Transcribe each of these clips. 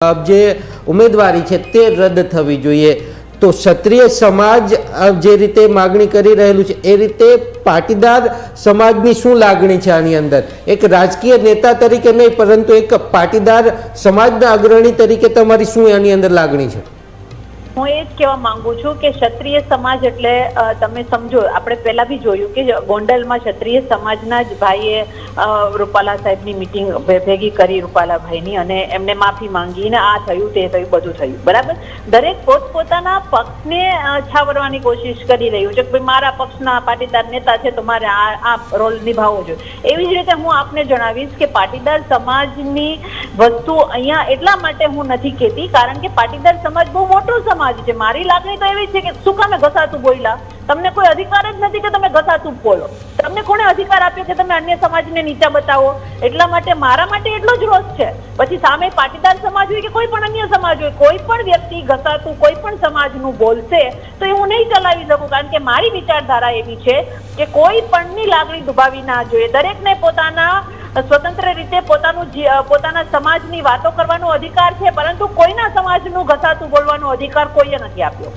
જે ઉમેદવારી છે તે રદ થવી જોઈએ તો ક્ષત્રિય સમાજ જે રીતે માગણી કરી રહેલું છે એ રીતે પાટીદાર સમાજની શું લાગણી છે આની અંદર? એક રાજકીય નેતા તરીકે નહીં, પરંતુ એક પાટીદાર સમાજના અગ્રણી તરીકે તમારી શું આની અંદર લાગણી છે? હું એ જ કહેવા માંગુ છું કે ક્ષત્રિય સમાજ એટલે તમે સમજો, આપણે પહેલા બી જોયું કે ગોંડલમાં ક્ષત્રિય સમાજના જ ભાઈએ રૂપાલા સાહેબની મિટિંગ ભેગી કરી રૂપાલાભાઈની અને એમને માફી માંગી આ થયું, તે થયું, બધું થયું. બરાબર? દરેક પોતપોતાના પક્ષને છાવરવાની કોશિશ કરી રહ્યું છે કે ભાઈ મારા પક્ષના પાટીદાર નેતા છે તો મારે આ આ રોલ નિભાવવો જોઈએ. એવી જ રીતે હું આપને જણાવીશ કે પાટીદાર સમાજની વસ્તુ અહીંયા એટલા માટે હું નથી કહેતી, કારણ કે પાટીદાર સમાજ બહુ મોટો સમાજ છે. મારી લાગણી તો એવી છે કે શું કામે ઘસાતું બોલ્યા? તમને કોઈ અધિકાર જ નથી કે તમે ઘસાતું બોલો. તમને કોને અધિકાર આપ્યો કે તમે અન્ય સમાજને નીચા બતાવો? એટલા માટે મારા માટે એટલો જ રોષ છે. પછી સામે પાટીદાર સમાજ હોય કે કોઈ પણ અન્ય સમાજ હોય, કોઈ પણ વ્યક્તિ ઘસાતું, કોઈ પણ સમાજનું બોલશે, તો એ હું નહીં ચલાવી શકું. કારણ કે મારી વિચારધારા એવી છે કે કોઈ પણની લાગણી દુભાવી ના જોઈએ. દરેકને પોતાના સ્વતંત્ર પોતાનું પોતાના સમાજની વાતો કરવાનો અધિકાર છે, પરંતુ કોઈના સમાજનું ઘસાતું બોલવાનો અધિકાર કોઈએ નથી આપ્યો.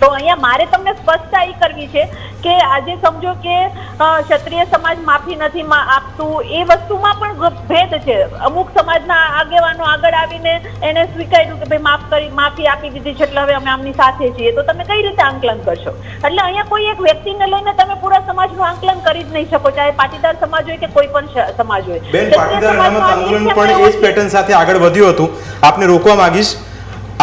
તો અહીંયા મારે તમને સ્પષ્ટતા એ કરવી છે કે આજે સમજો કે ક્ષત્રિય સમાજ માફી નથી આપતું. એ વસ્તુમાં પણ ભેદ છે. અમુક સમાજના આગેવાનો આગળ આવીને એને સ્વીકાર્યું કે ભાઈ માફ કરી માફી આપી દીધી છે એટલે હવે અમે આમની સાથે છીએ. તો તમે કઈ રીતે આંકલન કરશો? એટલે અહીંયા કોઈ એક વ્યક્તિને લઈને તમે પૂરા સમાજનું આંકલન કરી જ નહીં શકો ચાહે પાટીદાર સમાજ હોય કે કોઈ પણ સમાજ હોય. બેન પાટીદાર આંદોલન પણ એ જ પેટર્ન સાથે આગળ વધ્યું હતું. આપને રોકવા માંગીશ.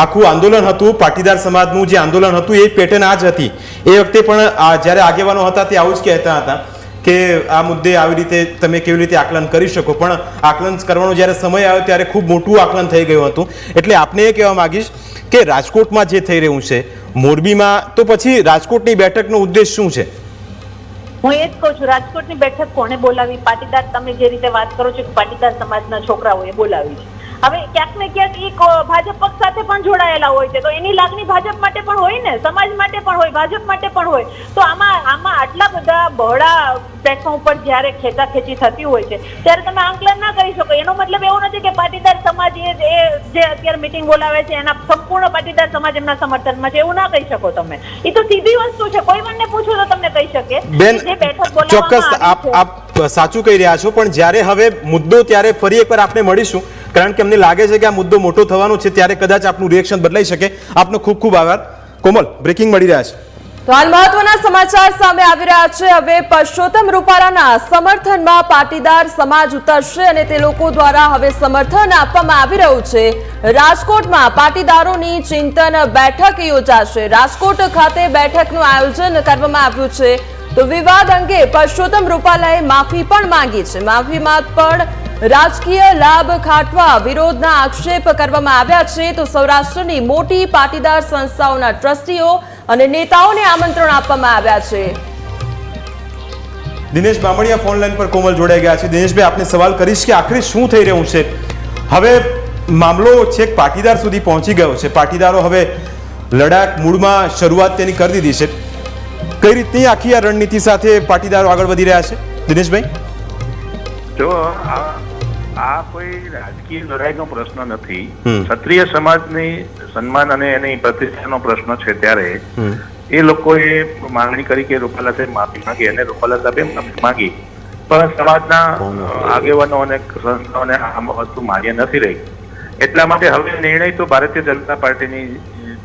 આખું આંદોલન હતું, પાટીદાર સમાજનું જે આંદોલન હતું, એ પેટર્ન આ જ હતી. એ વખતે પણ આ જ્યારે આગેવાનો હતા તે આવું જ કહેતા હતા કે આ મુદ્દે આવી રીતે તમે કેવી રીતે આકલન કરી શકો. પણ આકલન કરવાનો જ્યારે સમય આવ્યો ત્યારે ખૂબ મોટું આકલન થઈ ગયું હતું. એટલે આપને એ કહેવા માંગીશ કે રાજકોટમાં જે થઈ રહ્યું છે, મોરબીમાં તો પછી રાજકોટની બેઠકનો ઉદ્દેશ શું છે? હું એ જ કહું છું, રાજકોટની બેઠક કોણે બોલાવી? પાટીદાર તમે જે રીતે વાત કરો છો કે પાટીદાર સમાજના છોકરાઓએ બોલાવી છે. હવે ક્યાંક ને ક્યાંક ઈ ભાજપ પક્ષ સાથે પણ જોડાયેલા હોય છે. તો એની લાગણી ભાજપ માટે પણ હોય ને? સમાજ માટે પણ હોય ભાજપ માટે પણ હોય. તો આમાં આમાં આટલા બધા બહોળા પ્લેટફોર્મ ઉપર જ્યારે ખેંચાખેંચી થતી હોય છે ત્યારે તમે આંકલન ના કરી શકો. એનો મતલબ એવો નથી કે પાટીદાર સમાજ એ એ જે અત્યારે મિટિંગ બોલાવે છે એના સંપૂર્ણ પાટીદાર સમાજ એમના સમર્થનમાં છે એવું ના કહી શકો તમે. એ તો સીધી વસ્તુ છે. કોઈ મને પૂછો તો તમને કહી શકે બેન ચોક્કસ આપ આપ સાચું કહી રહ્યા છો પણ જ્યારે હવે મુદ્દો ત્યારે ફરી એકવાર આપણે મળીશું. કારણ કે અમને લાગે છે કે આ મુદ્દો મોટો થવાનો છે ત્યારે કદાચ આપનું રિએક્શન બદલાઈ શકે. આપનો ખૂબ ખૂબ આભાર. કોમલ બ્રેકિંગ મળી રહ્યા છે. તો હાલ મહત્વના સમાચાર સામે આવી રહ્યા છે. હવે પરસોત્તમ રૂપાલાના સમર્થનમાં પાટીદાર સમાજ ઉતરશે અને તે લોકો દ્વારા હવે સમર્થન આપવામાં આવી રહ્યું છે. રાજકોટમાં પાટીદારોની ચિંતન બેઠક યોજાશે. રાજકોટ ખાતે બેઠકનું આયોજન કરવામાં આવ્યું છે. તો વિવાદ અંગે પરસોત્તમ રૂપાલાએ માફી પણ માંગી છે. માફીમાં પણ રાજકીય લાભ ખાટવા વિરોધના આક્ષેપ કરવામાં આવ્યા છે તો સૌરાષ્ટ્રની મોટી પાટીદાર સંસ્થાઓના ટ્રસ્ટીઓ અને નેતાઓને આમંત્રણ આપવામાં આવ્યા છે. દિનેશ બામણિયા ફોન લાઈન પર કોમલ જોડાઈ ગયા છે. દિનેશભાઈ આપને સવાલ કરીશ કે આખરે શું થઈ રહ્યું છે? હવે મામલો છેક પાટીદાર સુધી પહોંચી ગયો છે. પાટીદારો હવે લડાક મૂળમાં શરૂઆત તેની કરી દીધી છે. કઈ રીતની આખી આ રણનીતિ સાથે પાટીદારો આગળ વધી રહ્યા છે? દિનેશભાઈ? જો આ કોઈ રાજકીય લડાઈનો પ્રશ્ન નથી. ક્ષત્રિય સમાજની સન્માન અને એની પ્રતિષ્ઠાનો પ્રશ્ન છે ત્યારે એ લોકોએ માંગણી કરી કે રૂપાલા સાહેબ માફી માંગી અને રૂપાલા સાહેબે માફી માંગી. પણ સમાજના આગેવાનો અને સંસ્થાઓને આ વસ્તુ માન્ય નથી રહી. એટલા માટે હવે નિર્ણય તો ભારતીય જનતા પાર્ટીની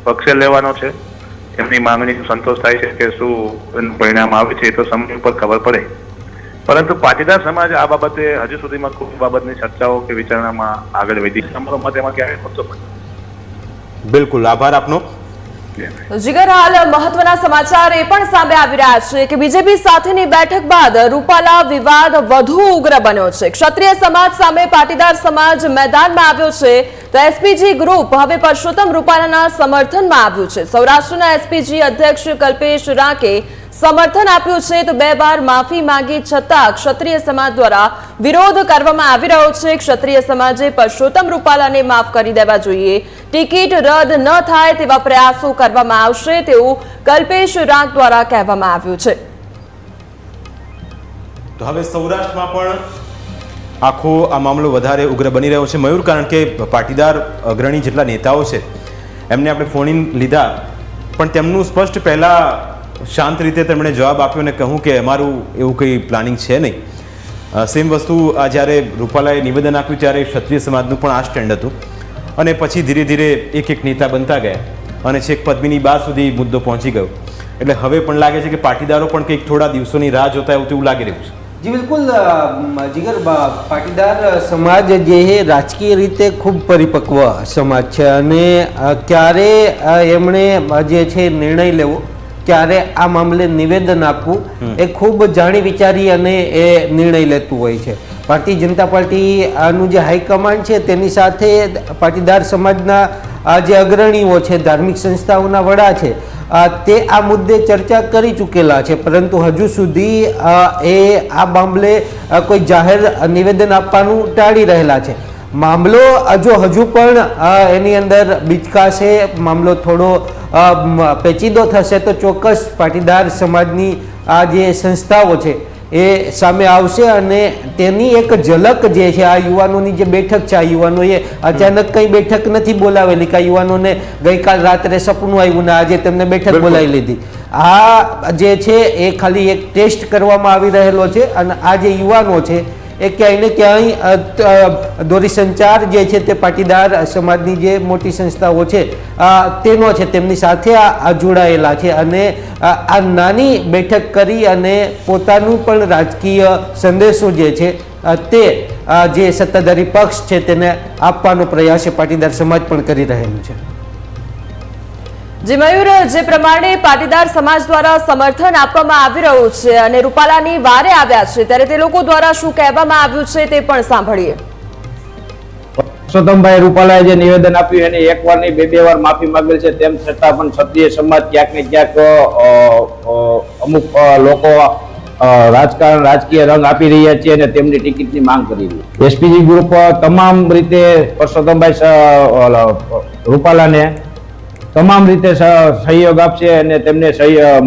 પક્ષે લેવાનો છે. એમની માંગણી સંતોષ થાય છે કે શું એનું પરિણામ આવે છે એ તો સમય ઉપર ખબર પડે. પરંતુ પાટીદાર સમાજ આ બાબતે હજુ સુધીમાં ખૂબ બાબતની ચર્ચાઓ કે વિચારણામાં આગળ વધી તમારો મત એમાં ક્યારે પહોંચતો બિલકુલ આભાર આપનો. જીગર હાલ મહત્વના સમાચાર એ પણ સામે આવી રહ્યા છે કે બીજેપી સાથેની બેઠક બાદ રૂપાલા વિવાદ વધુ ઉગ્ર બન્યો છે. ક્ષત્રિય સમાજ સામે પાટીદાર સમાજ મેદાનમાં આવ્યો છે તો એસપીજી ગ્રુપ હવે પરસોત્તમ રૂપાલાના સમર્થનમાં આવ્યું છે. સૌરાષ્ટ્રના એસપીજી અધ્યક્ષ કલ્પેશ રાકે સમર્થન આપ્યું છે તો બે વાર માફી માંગી છતાં ક્ષત્રિય સમાજ દ્વારા વિરોધ કરવામાં આવી રહ્યો છે. ક્ષત્રિય સમાજે પરસોત્તમ રૂપાલાને માફ કરી દેવા જોઈએ. ટિકિટ રદ ન થાય તેવા પ્રયાસો કરવામાં આવશે તેવું કલ્પેશ રાગ દ્વારા કહેવામાં આવ્યું છે. તો હવે સૌરાષ્ટ્રમાં પણ આખો આ મામલો વધારે ઉગ્ર બની રહ્યો છે. મયુર, કારણ કે પાટીદાર અગ્રણી જેટલા નેતાઓ છે, એમને આપણે ફોન લીધા. પણ તેમનું સ્પષ્ટ પહેલાં શાંત રીતે તેમણે જવાબ આપ્યો અને કહું કે અમારું એવું કંઈ પ્લાનિંગ છે નહીં. સેમ વસ્તુ જ્યારે રૂપાલાએ નિવેદન આપ્યું ત્યારે ક્ષત્રિય સમાજનું પણ આ સ્ટેન્ડ હતું. અને પછી ધીરે ધીરે એક એક નેતા બનતા ગયા અને છેક પદ્મિની બાર સુધી મુદ્દો પહોંચી ગયો. એટલે હવે પણ લાગે છે કે પાટીદારો પણ કંઈક થોડા દિવસોની રાહ જોતા એવું તેવું લાગી રહ્યું છે. જી, બિલકુલ જીગર પાટીદાર સમાજ જે છે રાજકીય રીતે ખૂબ પરિપક્વ સમાજ છે અને ક્યારે એમણે જે છે નિર્ણય લેવો ક્યારે આ મામલે નિવેદન આપવું એ ખૂબ જાણી વિચારી અને એ નિર્ણય લેતું હોય છે. ભારતીય જનતા પાર્ટી આનું જે હાઈકમાન્ડ છે તેની સાથે પાટીદાર સમાજના જે અગ્રણીઓ છે ધાર્મિક સંસ્થાઓના વડા છે તે આ મુદ્દે ચર્ચા કરી ચૂકેલા છે. પરંતુ હજુ સુધી એ આ મામલે કોઈ જાહેર નિવેદન આપવાનું ટાળી રહેલા છે. મામલો જો હજુ પણ એની અંદર બીચકાશે મામલો થોડો પેચીદો થશે તો ચોક્કસ પાટીદાર સમાજની આ જે સંસ્થાઓ છે એ સામે આવશે અને તેની એક ઝલક જે છે આ યુવાનોની જે બેઠક છે આ યુવાનોએ અચાનક કંઈ બેઠક નથી બોલાવેલી કે યુવાનોને ગઈકાલ રાત્રે સપનું આવ્યું ને આજે તેમને બેઠક બોલાવી લીધી. આ જે છે એ ખાલી એક ટેસ્ટ કરવામાં આવી રહેલો છે અને આ જે યુવાનો છે એ ક્યાંય ક્યાંય દોરીસંચાર દોરી સંચાર જે છે તે પાટીદાર સમાજની જે મોટી સંસ્થાઓ છે તેનો છે, તેમની સાથે આ જોડાયેલા છે અને આ નાની બેઠક કરી અને પોતાનું પણ રાજકીય સંદેશો જે છે તે જે સત્તાધારી પક્ષ છે તેને આપવાનો પ્રયાસ એ પાટીદાર સમાજ પણ કરી રહેલું છે. જી મયુર જે પ્રમાણે પાટીદાર સમાજ દ્વારા સમર્થન આપવામાં આવી રહ્યું છે અને રૂપાલાની વારે આવ્યા છે ત્યારે તે લોકો દ્વારા શું કહેવામાં આવ્યું છે તે પણ સાંભળીએ. પુરુષોત્તમભાઈ રૂપાલાએ જે નિવેદન આપ્યું એને એક વાર નહીં બે બે વાર માફી માંગેલ છે તેમ છતાં પણ ક્ષત્રિય સમાજ ક્યાંક ને ક્યાંક અમુક લોકો રાજકારણ રાજકીય રંગ આપી રહ્યા છે અને તેમની ટિકિટની માંગ કરી રહી એસપીજી ગ્રુપ તમામ રીતે પુરુષોત્તમભાઈ સ- રૂપાલાને તમામ રીતે સહયોગ આપશે અને તેમને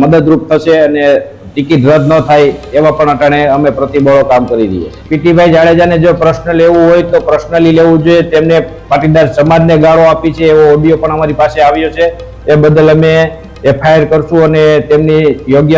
મદદરૂપ થશે અને ટિકિટ રદ ન થાય એવા પણ અટાણે અમે પ્રતિબળો કામ કરી છીએ. પીટીભાઈ જાડેજાને જો પ્રશ્ન લેવું હોય તો પ્રશ્નલી લેવું જોઈએ. તેમને પાટીદાર સમાજને ગાળો આપી છે. એવો ઓડિયો પણ અમારી પાસે આવ્યો છે. એ બદલ અમે એફઆઈઆર કરશું અને તેમની યોગ્ય